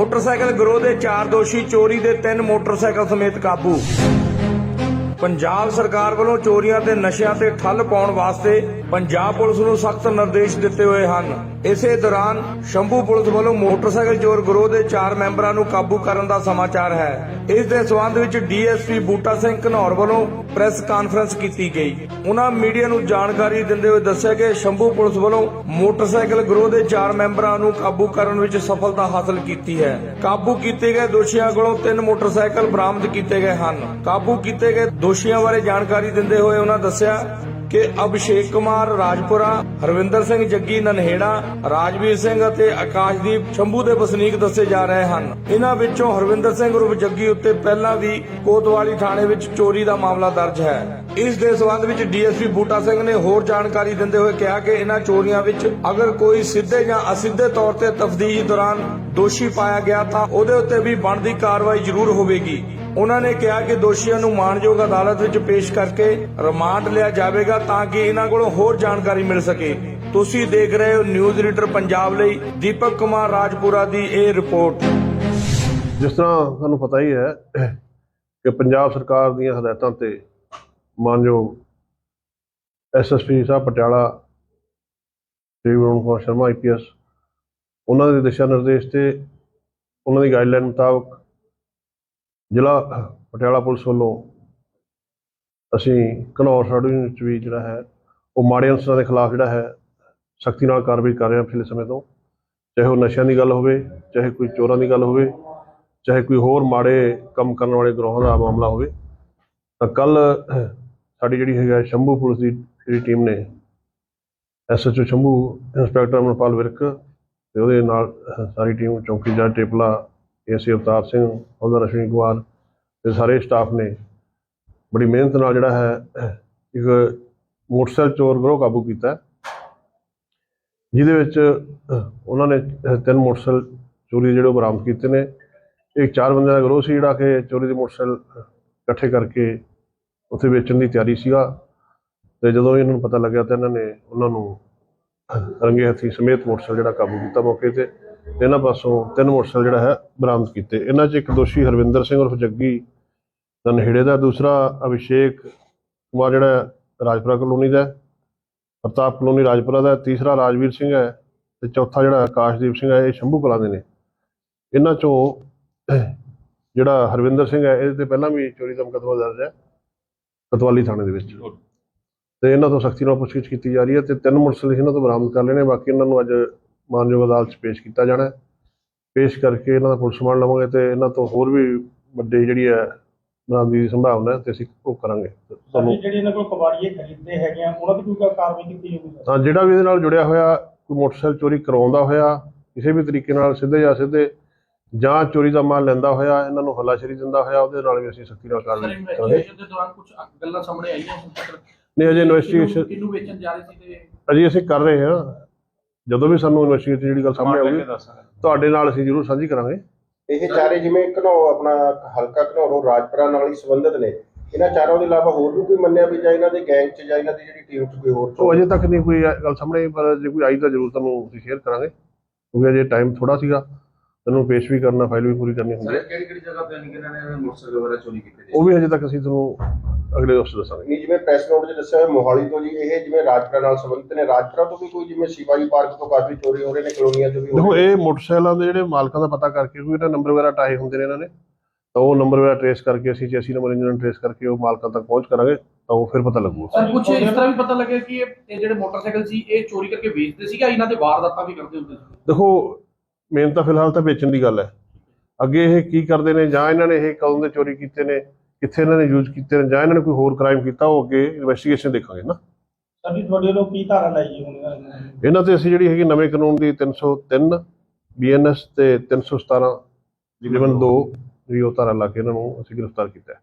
Motorcycle ਗਿਰੋਹ ਦੇ ਚਾਰ ਦੋਸ਼ੀ, ਚੋਰੀ ਦੇ ਤਿੰਨ ਮੋਟਰਸਾਈਕਲ ਸਮੇਤ ਕਾਬੂ। ਪੰਜਾਬ ਸਰਕਾਰ ਵੱਲੋਂ ਚੋਰੀਆਂ ਤੇ ਨਸ਼ਿਆਂ ਤੇ ਠੱਲ ਪਾਉਣ ਵਾਸਤੇ ਪੰਜਾਬ ਪੁਲਿਸ ਨੂੰ ਸਖਤ ਨਿਰਦੇਸ਼ ਦਿੱਤੇ ਹੋਏ ਹਨ। ਇਸੇ ਦੌਰਾਨ ਸ਼ੰਭੂ ਪੁਲਿਸ ਵੱਲੋਂ ਮੋਟਰਸਾਈਕਲ ਚੋਰ ਗਰੋਹ ਦੇ ਚਾਰ ਮੈਂਬਰਾਂ ਨੂੰ ਕਾਬੂ ਕਰਨ ਦਾ ਸਮਾਚਾਰ ਹੈ। ਇਸ ਦੇ ਸਬੰਧ ਵਿੱਚ ਡੀਐਸਪੀ ਬੂਟਾ ਸਿੰਘ ਘਨੌਰ ਵੱਲੋਂ ਪ੍ਰੈਸ ਕਾਨਫਰੰਸ ਕੀਤੀ ਗਈ। ਉਹਨਾਂ ਮੀਡੀਆ ਨੂੰ ਜਾਣਕਾਰੀ ਦਿੰਦੇ ਹੋਏ ਦੱਸਿਆ ਕਿ ਸ਼ੰਭੂ ਪੁਲਿਸ ਵੱਲੋਂ ਮੋਟਰਸਾਈਕਲ ਗਰੋਹ ਦੇ ਚਾਰ ਮੈਂਬਰਾਂ ਨੂੰ ਕਾਬੂ ਕਰਨ ਵਿੱਚ ਸਫਲਤਾ ਹਾਸਲ ਕੀਤੀ ਹੈ। ਕਾਬੂ ਕੀਤੇ ਗਏ ਦੋਸ਼ੀਆਂ ਕੋਲੋਂ ਤਿੰਨ ਮੋਟਰਸਾਈਕਲ ਬਰਾਮਦ ਕੀਤੇ ਗਏ ਹਨ। ਕਾਬੂ ਕੀਤੇ ਗਏ ਦੋਸ਼ੀਆਂ ਬਾਰੇ ਜਾਣਕਾਰੀ ਦਿੰਦੇ ਹੋਏ ਉਹਨਾਂ ਦੱਸਿਆ ਕਿ ਅਭਿਸ਼ੇਕ ਕੁਮਾਰ ਰਾਜਪੁਰਾ, ਹਰਵਿੰਦਰ ਸਿੰਘ ਜੱਗੀ ਨਨਹੇੜਾ, ਰਾਜਵੀਰ ਸਿੰਘ ਅਤੇ ਆਕਾਸ਼ਦੀਪ ਸ਼ੰਭੂ ਦੇ ਵਸਨੀਕ ਦੱਸੇ ਜਾ ਰਹੇ ਹਨ। ਇਹਨਾਂ ਵਿੱਚੋਂ ਹਰਵਿੰਦਰ ਸਿੰਘ ਉਰਫ ਜੱਗੀ ਉੱਤੇ ਪਹਿਲਾਂ ਵੀ ਕੋਤਵਾਲੀ ਥਾਣੇ ਵਿੱਚ ਚੋਰੀ ਦਾ ਮਾਮਲਾ ਦਰਜ ਹੈ। ਇਸ ਦੇ ਸਬੰਧ ਵਿੱਚ ਡੀਐਸਪੀ ਬੂਟਾ ਸਿੰਘ ਨੇ ਹੋਰ ਜਾਣਕਾਰੀ ਦਿੰਦੇ ਹੋਏ ਕਿਹਾ ਕਿ ਇਹਨਾਂ ਚੋਰੀਆਂ ਵਿੱਚ ਅਗਰ ਕੋਈ ਸਿੱਧੇ ਜਾਂ ਅਸਿੱਧੇ ਤੌਰ ਤੇ ਤਫਦੀਸ਼ ਦੌਰਾਨ ਦੋਸ਼ੀ ਪਾਇਆ ਗਿਆ ਤਾਂ ਉਹਦੇ ਉੱਤੇ ਵੀ ਬਣਦੀ ਕਾਰਵਾਈ ਜ਼ਰੂਰ ਹੋਵੇਗੀ। ਉਹਨਾਂ ਨੇ ਕਿਹਾ ਕਿ ਦੋਸ਼ੀਆਂ ਨੂੰ ਮਾਨਯੋਗ ਅਦਾਲਤ ਵਿੱਚ ਪੇਸ਼ ਕਰਕੇ ਰਿਮਾਂਡ ਲਿਆ ਜਾਵੇਗਾ ਤਾਂ ਕਿ ਇਹਨਾਂ ਕੋਲੋਂ ਹੋਰ ਜਾਣਕਾਰੀ ਮਿਲ ਸਕੇ। ਤੁਸੀਂ ਦੇਖ ਰਹੇ ਹੋ ਨਿਊਜ਼ ਰੀਡਰ ਪੰਜਾਬ ਲਈ ਦੀਪਕ ਕੁਮਾਰ ਰਾਜਪੁਰਾ ਦੀ ਇਹ ਰਿਪੋਰਟ। ਜਿਸ ਤਰ੍ਹਾਂ ਤੁਹਾਨੂੰ ਪਤਾ ਹੀ ਹੈ ਕਿ ਪੰਜਾਬ ਸਰਕਾਰ ਦੀਆਂ ਹਦਾਇਤਾਂ ਤੇ ਮਾਨਯੋਗ ਐਸਐਸਪੀ ਸਾਹਿਬ ਪਟਿਆਲਾ, ਸ਼੍ਰੀ ਵਰੁਣ ਕੁਮਾਰ ਸ਼ਰਮਾ ਆਈਪੀਐਸ ਉਹਨਾਂ ਦੇ ਦਿਸ਼ਾ ਨਿਰਦੇਸ਼ ਤੇ ਉਹਨਾਂ ਦੀ ਗਾਈਡਲਾਈਨ ਮੁਤਾਬਕ ਜ਼ਿਲ੍ਹਾ ਪਟਿਆਲਾ ਪੁਲਿਸ ਵੱਲੋਂ ਅਸੀਂ ਘਨੌਰ ਸਾਡੂ ਵਿੱਚ ਵੀ ਜਿਹੜਾ ਹੈ, ਉਹ ਮਾੜੇ ਅਨਸਰਾਂ ਦੇ ਖਿਲਾਫ ਜਿਹੜਾ ਹੈ, ਸਖਤੀ ਨਾਲ ਕਾਰਵਾਈ ਕਰ ਰਹੇ ਹਾਂ ਪਿਛਲੇ ਸਮੇਂ ਤੋਂ। ਚਾਹੇ ਉਹ ਨਸ਼ਿਆਂ ਦੀ ਗੱਲ ਹੋਵੇ, ਚਾਹੇ ਕੋਈ ਚੋਰਾਂ ਦੀ ਗੱਲ ਹੋਵੇ, ਚਾਹੇ ਕੋਈ ਹੋਰ ਮਾੜੇ ਕੰਮ ਕਰਨ ਵਾਲੇ ਗਰੋਹਾਂ ਦਾ ਮਾਮਲਾ ਹੋਵੇ, ਤਾਂ ਕੱਲ ਸਾਡੀ ਜਿਹੜੀ ਹੈਗਾ ਸ਼ੰਭੂ ਪੁਲਿਸ ਦੀ ਜਿਹੜੀ ਟੀਮ ਨੇ ਐਸਐਚਓ ਸ਼ੰਭੂ ਇੰਸਪੈਕਟਰ ਅਮਰਪਾਲ ਵਿਰਕ ਤੇ ਉਹਦੇ ਨਾਲ ਸਾਰੀ ਟੀਮ ਚੌਕੀ ਟੇਪਲਾ ਏਸੀ ਅਵਤਾਰ ਸਿੰਘ ਉਹਦਾ ਰਸ਼ਮੀ ਕੁਮਾਰ ਤੇ ਸਾਰੇ ਸਟਾਫ ਨੇ ਬੜੀ ਮਿਹਨਤ ਨਾਲ ਜਿਹੜਾ ਹੈ, ਇੱਕ ਮੋਟਰਸਾਈਕਲ ਚੋਰ ਗਰੋਹ ਕਾਬੂ ਕੀਤਾ। ਜਿਹਦੇ ਵਿੱਚ, ਉਹਨਾਂ ਨੇ ਤਿੰਨ ਮੋਟਰਸਾਈਕਲ ਚੋਰੀ ਦੇ ਜਿਹੜੇ ਉਹ ਬਰਾਮਦ ਕੀਤੇ ਨੇ। ਇੱਕ ਚਾਰ ਬੰਦਿਆਂ ਦਾ ਗਰੋਹ ਸੀ ਜਿਹੜਾ ਕਿ ਚੋਰੀ ਦੇ ਮੋਟਰਸਾਈਕਲ ਇਕੱਠੇ ਕਰਕੇ ਉੱਥੇ ਵੇਚਣ ਦੀ ਤਿਆਰੀ ਸੀਗਾ। ਤੇ ਜਦੋਂ ਇਹਨਾਂ ਨੂੰ ਪਤਾ ਲੱਗਿਆ ਤਾਂ ਇਹਨਾਂ ਨੇ ਉਹਨਾਂ ਨੂੰ ਰੰਗੇ ਹੱਥੀਂ ਸਮੇਤ ਮੋਟਰਸਾਈਕਲ ਜਿਹੜਾ ਕਾਬੂ ਕੀਤਾ ਮੌਕੇ ਤੇ। ਇਹਨਾਂ ਪਾਸੋਂ ਤਿੰਨ ਮੋਟਰਸਾਈਕਲ ਜਿਹੜਾ ਹੈ ਬਰਾਮਦ ਕੀਤੇ। ਇਹਨਾਂ 'ਚ ਇੱਕ ਦੋਸ਼ੀ ਹਰਵਿੰਦਰ ਸਿੰਘ ਉਰਫ ਜੱਗੀ, ਦਾ ਨਹੇੜੇ ਦਾ, ਦੂਸਰਾ ਅਭਿਸ਼ੇਕ ਕੁਮਾਰ ਜਿਹੜਾ ਰਾਜਪੁਰਾ ਕਲੋਨੀ ਦਾ ਪ੍ਰਤਾਪ ਕਲੋਨੀ ਰਾਜਪੁਰਾ ਦਾ ਤੀਸਰਾ ਰਾਜਵੀਰ ਸਿੰਘ ਹੈ ਤੇ ਚੌਥਾ ਜਿਹੜਾ ਆਕਾਸ਼ਦੀਪ ਸਿੰਘ ਹੈ, ਇਹ ਸ਼ੰਭੂ ਕਲਾਂ ਦੇ ਨੇ। ਇਹਨਾਂ ਚੋਂ ਜਿਹੜਾ ਹਰਵਿੰਦਰ ਸਿੰਘ ਹੈ, ਇਹਦੇ ਤੇ ਪਹਿਲਾਂ ਵੀ ਚੋਰੀ ਦਾ ਮੁਕੱਦਮਾ ਦਰਜ ਹੈ, ਕਤਵਾਲੀ ਥਾਣੇ ਦੇ ਵਿੱਚ। ਤੇ ਇਹਨਾਂ ਤੋਂ ਸਖਤੀ ਨਾਲ ਪੁੱਛਗਿੱਛ ਕੀਤੀ ਜਾ ਰਹੀ ਹੈ ਤੇ ਤਿੰਨ ਮੋਟਰਸਾਈਕਲ ਇਹਨਾਂ ਤੋਂ ਬਰਾਮਦ ਕਰ ਲੈਣੇ ਬਾਕੀ ਇਹਨਾਂ ਨੂੰ ਅੱਜ ਮਾਨਯੋਗ ਅਦਾਲਤ 'ਚ ਪੇਸ਼ ਕੀਤਾ ਜਾਣਾ ਹੈ। ਪੇਸ਼ ਕਰਕੇ ਇਹਨਾਂ ਦਾ ਪੁਲਿਸ ਰਿਮਾਂਡ ਲਵਾਂਗੇ ਤੇ ਇਹਨਾਂ ਤੋਂ ਹੋਰ ਵੀ ਵੱਡੀ ਜਿਹੜੀ ਹੈ ਬਰਾਮਦੀ ਦੀ ਸੰਭਾਵਨਾ ਹੈ ਤੇ ਅਸੀਂ ਉਹ ਕਰਾਂਗੇ। ਤੁਹਾਨੂੰ ਜਿਹੜੇ ਇਹਨਾਂ ਕੋਲ ਕਬਾੜੀਏ ਖਰੀਦਦੇ ਹੈਗੇ ਆ ਉਹਨਾਂ ਦੀ ਕੋਈ ਕਾਰਵਾਈ ਕੀਤੀ ਜਾਊਗੀ ਤਾਂ ਜਿਹੜਾ ਵੀ ਇਹਦੇ ਨਾਲ ਜੁੜਿਆ ਹੋਇਆ ਕੋਈ ਮੋਟਰਸਾਈਕਲ ਚੋਰੀ ਕਰਾਉਂਦਾ ਹੋਇਆ ਕਿਸੇ ਵੀ ਤਰੀਕੇ ਨਾਲ ਸਿੱਧੇ ਜਾਂ ਸਿੱਧੇ ਜਾਂ ਚੋਰੀ ਦਾ ਮਾਲ ਲੈਂਦਾ ਹੋਇਆ ਇਹਨਾਂ ਨੂੰ ਹੱਲਾਸ਼ੇਰੀ ਦਿੰਦਾ ਹੋਇਆ ਉਹਦੇ ਨਾਲ ਵੀ ਅਸੀਂ ਸਖਤੀ ਨਾਲ ਕਾਰਵਾਈ ਕਰਾਂਗੇ। ਦੇ ਦੌਰਾਨ ਕੁਝ ਗੱਲਾਂ ਸਾਹਮਣੇ ਆਈਆਂ ਨਹੀਂ ਅਜੇ ਇਨਵੈਸਟੀਗੇਸ਼ਨ ਕਿਹਨੂੰ ਵੇਚਣ ਜਾ ਰਹੇ ਸੀ ਤੇ ਅਜੇ ਅਸੀਂ ਕਰ ਰਹੇ ਹਾਂ। ਜਦੋਂ ਵੀ ਸਾਨੂੰ ਇਨਵੈਸਟੀਗੇਸ਼ਨ ਜਿਹੜੀ ਗੱਲ ਸਾਹਮਣੇ ਆਊਗੀ ਤੁਹਾਡੇ ਨਾਲ ਅਸੀਂ ਜ਼ਰੂਰ ਸਾਂਝੀ ਕਰਾਂਗੇ। ਇਹ ਚਾਰੇ ਜਿਵੇਂ ਘਨੌ ਆਪਣਾ ਹਲਕਾ ਘਨੌਰੋਂ ਰਾਜਪੁਰਾ ਨਾਲ ਹੀ ਸੰਬੰਧਿਤ ਨੇ। ਇਹਨਾਂ ਚਾਰਾਂ ਦੇ ਇਲਾਵਾ ਹੋਰ ਵੀ ਕੋਈ ਮੰਨਿਆ ਵੀ ਜਾਂ ਇਹਨਾਂ ਦੇ ਗੈਂਗ 'ਚ ਜਾਂ ਇਹਨਾਂ ਦੀ ਜਿਹੜੀ ਟੀਮ 'ਚ ਕੋਈ ਹੋਰ ਉਹ ਅਜੇ ਤੱਕ ਨਹੀਂ ਕੋਈ ਗੱਲ ਸਾਹਮਣੇ ਪਰ ਜੇ ਕੋਈ ਆਈ ਤਾਂ ਜ਼ਰੂਰ ਤੁਹਾਨੂੰ ਅਸੀਂ ਸ਼ੇਅਰ ਕਰਾਂਗੇ ਕਿਉਂਕਿ ਅਜੇ ਟਾਈਮ ਥੋੜਾ ਸੀਗਾ। ਤੈਨੂੰ ਪੇਸ਼ ਵੀ ਕਰਨਾ ਫਾਈਲ ਵੀ ਪੂਰੀ ਕਰਨੀ ਹੁੰਦੀ ਹੈ। ਕਿਹੜੀ ਕਿਹੜੀ ਜਗ੍ਹਾ ਤੇ ਇਹਨਾਂ ਨੇ ਮੋਟਰਸਾਈਕਲ ਵਗੈਰਾ ਚੋਰੀ ਕੀਤੇ ਉਹ ਵੀ ਅਜੇ ਤੱਕ ਅਸੀਂ ਤੁਹਾਨੂੰ ਅਗਲੇ ਹਫ਼ਤੇ ਦੱਸਾਂਗੇ। ਨਹੀਂ ਜਿਵੇਂ ਪ੍ਰੈਸ ਨੋਟ 'ਚ ਦੱਸਿਆ ਹੋਇਆ ਮੋਹਾਲੀ ਤੋਂ ਜੀ ਇਹ ਜਿਵੇਂ ਰਾਜਪੁਰਾ ਨਾਲ ਸੰਬੰਧਿਤ ਨੇ। ਰਾਜਪੁਰਾ ਤੋਂ ਵੀ ਕੋਈ ਜਿਵੇਂ ਸ਼ਿਵਾਜੀ ਪਾਰਕ ਤੋਂ ਕਾਫੀ ਚੋਰੀ ਹੋ ਰਹੇ ਨੇ ਕਲੋਨੀਆਂ 'ਚ ਵੀ ਹੋ ਦੇਖੋ ਰਹੇ ਨੇ। ਇਹ ਮੋਟਰਸਾਈਕਲਾਂ ਦੇ ਜਿਹੜੇ ਮਾਲਕਾਂ ਦਾ ਪਤਾ ਕਰਕੇ ਕੋਈ ਇਹਨਾਂ ਨੰਬਰ ਵਗੈਰਾ ਟਾਏ ਹੁੰਦੇ ਨੇ ਇਹਨਾਂ ਨੇ ਤਾਂ ਉਹ ਨੰਬਰ ਵਗੈਰਾ ਟ੍ਰੇਸ ਕਰਕੇ ਅਸੀਂ 86 ਨੰਬਰ ਇੰਜਨ ਟ੍ਰੇਸ ਕਰਕੇ ਉਹ ਮਾਲਕਾਂ ਤੱਕ ਪਹੁੰਚ ਕਰਾਂਗੇ ਤਾਂ ਉਹ ਫਿਰ ਪਤਾ ਲੱਗੂਗਾ ਸਰ ਕੁਝ ਇਸ ਤਰ੍ਹਾਂ ਵੀ ਪਤਾ ਲੱਗਿਆ ਕਿ ਇਹ ਇਹ ਜਿਹੜੇ ਮੋਟਰਸਾਈਕਲ ਸੀ ਇਹ ਚੋਰੀ ਕਰਕੇ ਵੇਚਦੇ ਸੀਗਾ ਇਹਨਾਂ ਦੇ ਵਾਰਦਾਤਾਂ ਵੀ ਕਰਦੇ ਹੁੰਦੇ ਸੀ ਦੇਖੋ ਮੇਨ ਤਾਂ ਫਿਲਹਾਲ ਤਾਂ ਵੇਚਣ ਦੀ ਗੱਲ ਹੈ। ਅੱਗੇ ਇਹ ਕੀ ਕਰਦੇ ਨੇ ਜਾਂ ਇਹਨਾਂ ਨੇ ਇਹ ਕਦੋਂ ਦੇ ਚੋਰੀ ਕੀਤੇ ਨੇ ਕਿੱਥੇ ਇਹਨਾਂ ਨੇ ਯੂਜ਼ ਕੀਤੇ ਨੇ ਜਾਂ ਇਹਨਾਂ ਨੇ ਕੋਈ ਹੋਰ ਕ੍ਰਾਈਮ ਕੀਤਾ ਉਹ ਅੱਗੇ ਇਨਵੈਸਟੀਗੇਸ਼ਨ ਦੇਖਾਂਗੇ ਨਾ। ਸਰ ਜੀ ਤੁਹਾਡੇ ਵੱਲੋਂ ਕੀ ਧਾਰਾ ਲਾਈ ਹੁਣ ਇਹਨਾਂ ਤੇ ਅਸੀਂ ਜਿਹੜੀ ਹੈਗੀ ਨਵੇਂ ਕਾਨੂੰਨ ਦੀ 303 ਬੀਐਨਐਸ ਤੇ 317 ਜਿਵੇਂ 2 ਜਿਹੜੀ ਉਹ ਧਾਰਾ ਲਾ ਕੇ ਇਹਨਾਂ ਨੂੰ ਅਸੀਂ ਗ੍ਰਿਫਤਾਰ ਕੀਤਾ ਹੈ।